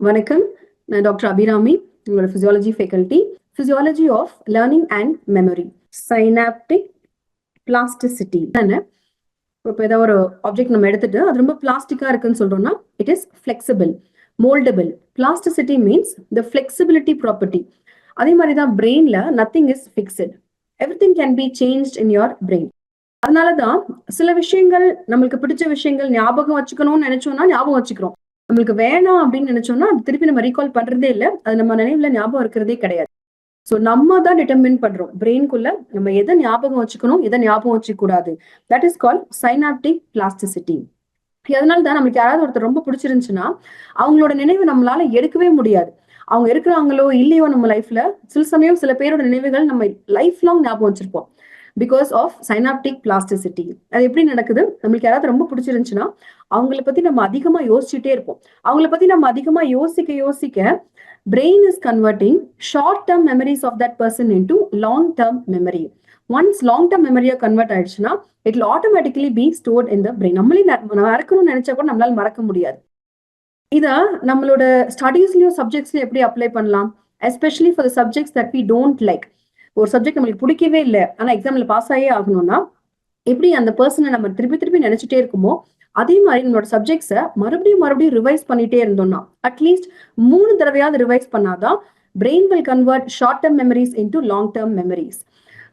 வணக்கம். நான் டாக்டர் அபிராமி உங்களோட physiology faculty physiology of learning and memory synaptic plasticity என்ன இப்போ ஏதாவது ஒரு ஆப்ஜெக்ட் நம்ம எடுத்துட்டு அது ரொம்ப பிளாஸ்டிக்கா இருக்குன்னு சொல்றோம்னா it is flexible mouldable plasticity means the flexibility property அதே மாதிரி தான் பிரெயின்ல nothing is fixed everything can be change in your brain அதனால தான் சில விஷயங்கள் நம்மளுக்கு பிடிச்ச விஷயங்கள் ஞாபகம் வச்சுக்கணும்னு நினைச்சோம்னா ஞாபகம் வச்சுக்கிறோம். நம்மளுக்கு வேணாம் அப்படின்னு நினைச்சோம்னா அது திருப்பி நம்ம ரீகால் பண்றதே இல்லை. அது நம்ம நினைவுல ஞாபகம் இருக்கிறதே கிடையாது. ஸோ நம்ம தான் டிட்டர்மின் பண்றோம். பிரெயின்குள்ள நம்ம எதை ஞாபகம் வச்சுக்கணும் எதை ஞாபகம் வச்சுக்கூடாது that is call synaptic plasticity அதனால தான் நம்மளுக்கு யாராவது ஒருத்தர் ரொம்ப பிடிச்சிருந்துச்சுன்னா அவங்களோட நினைவு நம்மளால எடுக்கவே முடியாது. அவங்க இருக்கிறாங்களோ இல்லையோ நம்ம லைஃப்ல சில சமயம் சில பேரோட நினைவுகள் நம்ம லைஃப் லாங் ஞாபகம் வச்சிருப்போம். பிகாஸ் ஆஃப் சைனாப்டிக் பிளாஸ்டிசிட்டி அது எப்படி நடக்குது? நம்மளுக்கு யாராவது ரொம்ப பிடிச்சிருந்துச்சுன்னா அவங்கள பத்தி நம்ம அதிகமா யோசிச்சுட்டே இருப்போம். அவங்கள பத்தி நம்ம அதிகமா யோசிக்க யோசிக்க brain is converting short term memories of that person into long term memory once long term மெமரியா convert ஆயிடுச்சுன்னா it automatically be stored in the brain நம்மளே மறக்கணும்னு நினைச்சா கூட நம்மளால மறக்க முடியாது. இதை நம்மளோட ஸ்டடீஸ்லயும் சப்ஜெக்ட்ஸ்லயும் எப்படி அப்ளை பண்ணலாம்? Especially for the subjects that we don't like ஒரு சப்ஜெக்ட் நம்மளுக்கு பிடிக்கவே இல்லை. ஆனா எக்ஸாம்ல பாஸ் ஆகே ஆகணும்னா எப்படி அந்த பர்சனை நம்ம திருப்பி திருப்பி நினைச்சிட்டே இருக்குமோ அதே மாதிரி நம்மளோட சப்ஜெக்ட்ஸை மறுபடியும் மறுபடியும் ரிவைஸ் பண்ணிட்டே இருந்தோம்னா அட்லீஸ்ட் மூணு தடவையாவது ரிவைஸ் பண்ணாதான் brain will convert short term memories into long term memories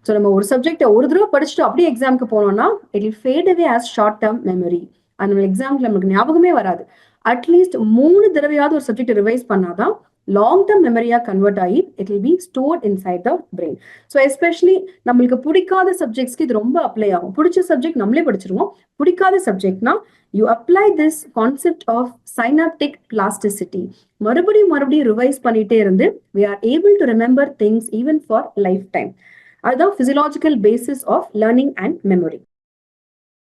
so நம்ம ஒரு சப்ஜெக்டை ஒரு தடவை படிச்சுட்டு அப்படியே எக்ஸாமுக்கு போனோம்னா it'll fade away as short term memory அது நம்ம எக்ஸாம்க்கு நம்மளுக்கு ஞாபகமே வராது. அட்லீஸ்ட் மூணு தடவையாவது ஒரு சப்ஜெக்ட் ரிவைஸ் பண்ணாதான் லாங் டேர்ம் மெமரியா கன்வெர்ட் ஆகி it will be stored inside the brain so especially நம்மளுக்கு பிடிக்காத சப்ஜெக்ட்ஸ்க்கு இது ரொம்ப அப்ளை ஆகும். பிடிச்ச சப்ஜெக்ட் நம்மளே படிச்சிருவோம். பிடிக்காத சப்ஜெக்ட்னா you apply this concept of synaptic plasticity மறுபடியும் மறுபடியும் ரிவைஸ் பண்ணிட்டே இருந்து we are able to remember things even for lifetime அதுதான் physiological basis of learning and memory